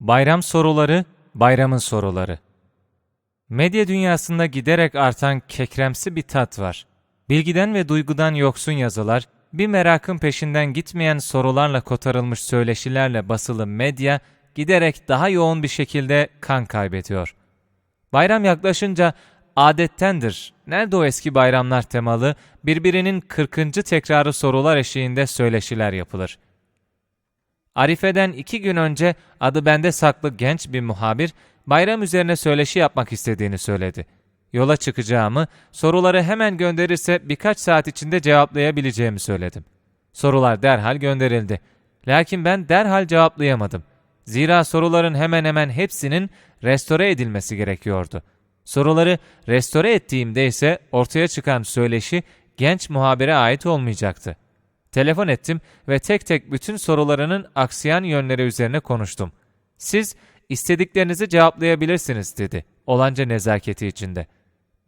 Bayram soruları, bayramın soruları. Medya dünyasında giderek artan kekremsi bir tat var. Bilgiden ve duygudan yoksun yazılar, bir merakın peşinden gitmeyen sorularla kotarılmış söyleşilerle basılı medya giderek daha yoğun bir şekilde kan kaybediyor. Bayram yaklaşınca adettendir. Nerede o eski bayramlar temalı birbirinin 40. tekrarı sorular eşiğinde söyleşiler yapılır. Arife'den iki gün önce adı bende saklı genç bir muhabir bayram üzerine söyleşi yapmak istediğini söyledi. Yola çıkacağımı, soruları hemen gönderirse birkaç saat içinde cevaplayabileceğimi söyledim. Sorular derhal gönderildi. Lakin ben derhal cevaplayamadım. Zira soruların hemen hemen hepsinin restore edilmesi gerekiyordu. Soruları restore ettiğimde ise ortaya çıkan söyleşi genç muhabire ait olmayacaktı. Telefon ettim ve tek tek bütün sorularının aksayan yönleri üzerine konuştum. Siz istediklerinizi cevaplayabilirsiniz dedi olanca nezaketi içinde.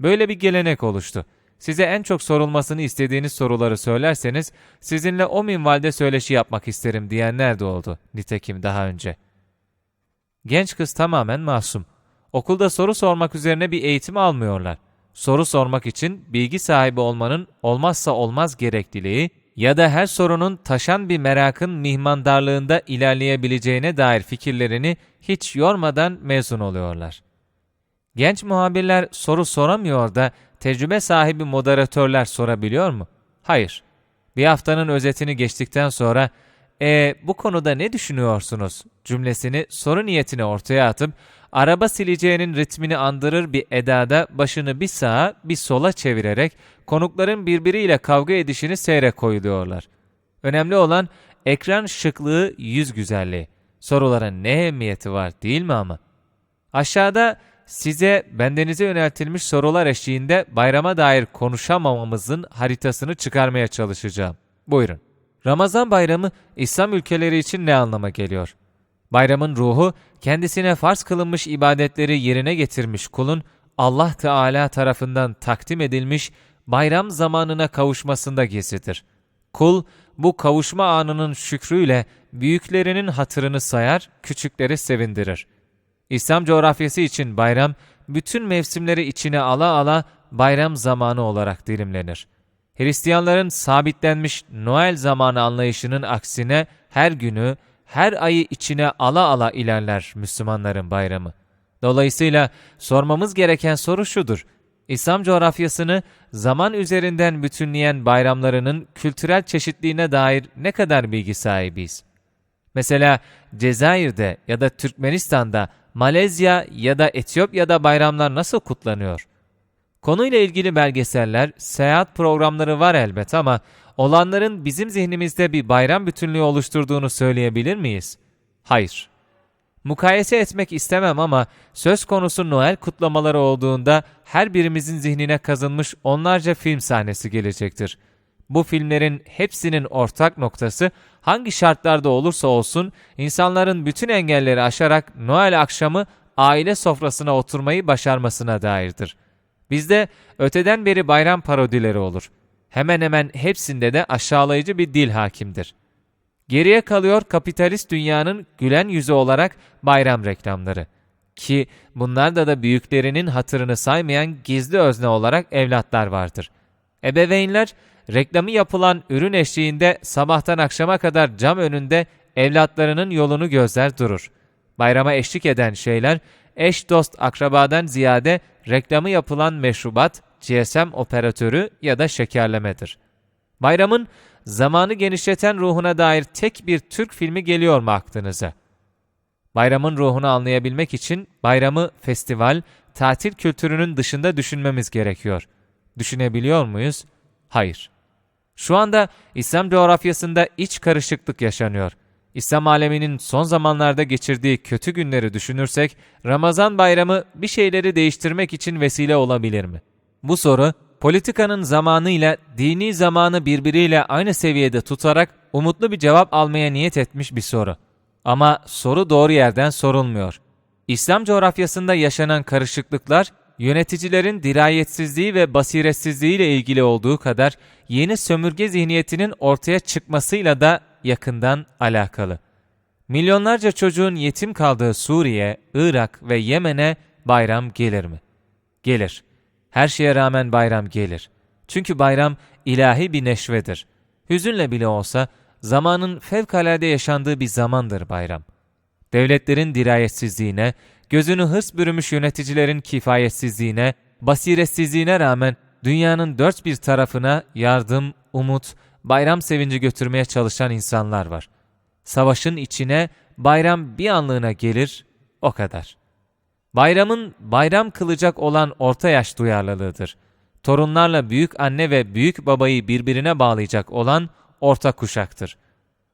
Böyle bir gelenek oluştu. Size en çok sorulmasını istediğiniz soruları söylerseniz sizinle o minvalde söyleşi yapmak isterim diyenler de oldu nitekim daha önce. Genç kız tamamen masum. Okulda soru sormak üzerine bir eğitim almıyorlar. Soru sormak için bilgi sahibi olmanın olmazsa olmaz gerekliliği ya da her sorunun taşan bir merakın mihmandarlığında ilerleyebileceğine dair fikirlerini hiç yormadan mezun oluyorlar. Genç muhabirler soru soramıyor da tecrübe sahibi moderatörler sorabiliyor mu? Hayır. Bir haftanın özetini geçtikten sonra e bu konuda ne düşünüyorsunuz cümlesini soru niyetine ortaya atıp araba sileceğinin ritmini andırır bir edada başını bir sağa bir sola çevirerek konukların birbiriyle kavga edişini seyre koyuluyorlar. Önemli olan ekran şıklığı, yüz güzelliği. Sorulara ne ehemmiyeti var değil mi ama? Aşağıda size bendenize yöneltilmiş sorular eşliğinde bayrama dair konuşamamamızın haritasını çıkarmaya çalışacağım. Buyurun. Ramazan bayramı İslam ülkeleri için ne anlama geliyor? Bayramın ruhu kendisine farz kılınmış ibadetleri yerine getirmiş kulun Allah Teala tarafından takdim edilmiş bayram zamanına kavuşmasında gizlidir. Kul bu kavuşma anının şükrüyle büyüklerinin hatırını sayar, küçükleri sevindirir. İslam coğrafyası için bayram bütün mevsimleri içine ala ala bayram zamanı olarak dilimlenir. Hristiyanların sabitlenmiş Noel zamanı anlayışının aksine her günü, her ayı içine ala ala ilerler Müslümanların bayramı. Dolayısıyla sormamız gereken soru şudur. İslam coğrafyasını zaman üzerinden bütünleyen bayramlarının kültürel çeşitliğine dair ne kadar bilgi sahibiyiz? Mesela Cezayir'de ya da Türkmenistan'da, Malezya ya da Etiyopya'da bayramlar nasıl kutlanıyor? Konuyla ilgili belgeseller, seyahat programları var elbet ama olanların bizim zihnimizde bir bayram bütünlüğü oluşturduğunu söyleyebilir miyiz? Hayır. Mukayese etmek istemem ama söz konusu Noel kutlamaları olduğunda her birimizin zihnine kazınmış onlarca film sahnesi gelecektir. Bu filmlerin hepsinin ortak noktası hangi şartlarda olursa olsun insanların bütün engelleri aşarak Noel akşamı aile sofrasına oturmayı başarmasına dairdir. Bizde öteden beri bayram parodileri olur. Hemen hemen hepsinde de aşağılayıcı bir dil hakimdir. Geriye kalıyor kapitalist dünyanın gülen yüzü olarak bayram reklamları. Ki bunlarda da büyüklerinin hatırını saymayan gizli özne olarak evlatlar vardır. Ebeveynler reklamı yapılan ürün eşliğinde sabahtan akşama kadar cam önünde evlatlarının yolunu gözler durur. Bayrama eşlik eden şeyler eş dost akrabadan ziyade reklamı yapılan meşrubat, GSM operatörü ya da şekerlemedir. Bayramın zamanı genişleten ruhuna dair tek bir Türk filmi geliyor mu aklınıza? Bayramın ruhunu anlayabilmek için bayramı festival, tatil kültürünün dışında düşünmemiz gerekiyor. Düşünebiliyor muyuz? Hayır. Şu anda İslam coğrafyasında iç karışıklık yaşanıyor. İslam aleminin son zamanlarda geçirdiği kötü günleri düşünürsek, Ramazan bayramı bir şeyleri değiştirmek için vesile olabilir mi? Bu soru, politikanın zamanıyla dini zamanı birbiriyle aynı seviyede tutarak umutlu bir cevap almaya niyet etmiş bir soru. Ama soru doğru yerden sorulmuyor. İslam coğrafyasında yaşanan karışıklıklar, yöneticilerin dirayetsizliği ve basiretsizliği ile ilgili olduğu kadar yeni sömürge zihniyetinin ortaya çıkmasıyla da yakından alakalı. Milyonlarca çocuğun yetim kaldığı Suriye, Irak ve Yemen'e bayram gelir mi? Gelir. Her şeye rağmen bayram gelir. Çünkü bayram ilahi bir neşvedir. Hüzünle bile olsa zamanın fevkalade yaşandığı bir zamandır bayram. Devletlerin dirayetsizliğine, gözünü hırs bürümüş yöneticilerin kifayetsizliğine, basiretsizliğine rağmen dünyanın dört bir tarafına yardım, umut, bayram sevinci götürmeye çalışan insanlar var. Savaşın içine bayram bir anlığına gelir, o kadar. Bayramın bayram kılacak olan orta yaş duyarlılığıdır. Torunlarla büyük anne ve büyük babayı birbirine bağlayacak olan orta kuşaktır.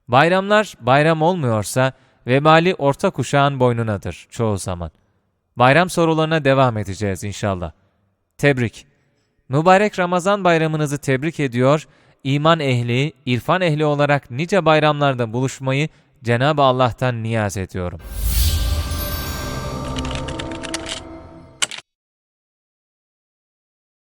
Bayramlar bayram olmuyorsa vebali orta kuşağın boynunadır çoğu zaman. Bayram sorularına devam edeceğiz inşallah. Tebrik. Mübarek Ramazan bayramınızı tebrik ediyor, iman ehli, irfan ehli olarak nice bayramlarda buluşmayı Cenab-ı Allah'tan niyaz ediyorum.''